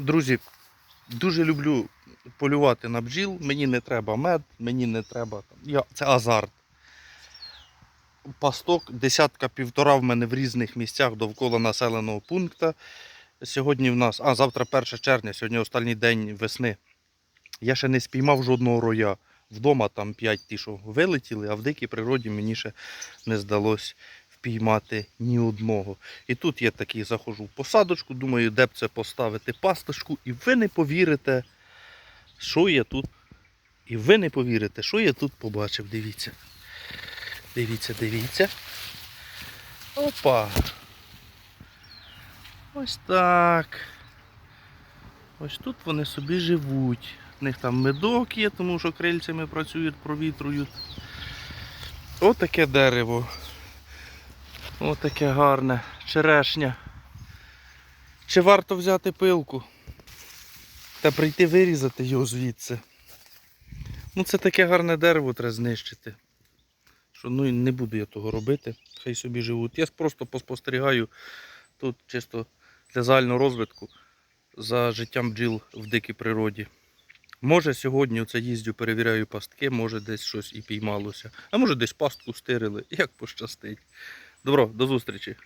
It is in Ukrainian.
Друзі, дуже люблю полювати на бджіл. Мені не треба мед, мені не треба. Я, це азарт. Пасток, десятка півтора в мене в різних місцях довкола населеного пункту. Сьогодні в нас, а завтра 1 червня, сьогодні останній день весни. Я ще не спіймав жодного роя. Вдома там 5 ті, що вилетіли, а в дикій природі мені ще не здалося впіймати ні одного. І тут я такий заходжу в посадочку, думаю, де б це поставити пасточку, і ви не повірите, що я тут. І ви не повірите, що я тут побачив. Дивіться. Дивіться, дивіться. Опа. Ось так. Ось тут вони собі живуть. В них там медок є, тому що крильцями працюють, провітрують. Отаке дерево. Отаке гарне. Черешня. Чи варто взяти пилку? Та прийти вирізати його звідси. Ну це таке гарне дерево треба знищити. Що ну і не буду я того робити. Хай собі живуть. Я просто поспостерігаю тут чисто для загального розвитку за життям бджіл в дикій природі. Може сьогодні оце їздю, перевіряю пастки, може десь щось і піймалося, а може десь пастку стирили, як пощастить. Добро, до зустрічі.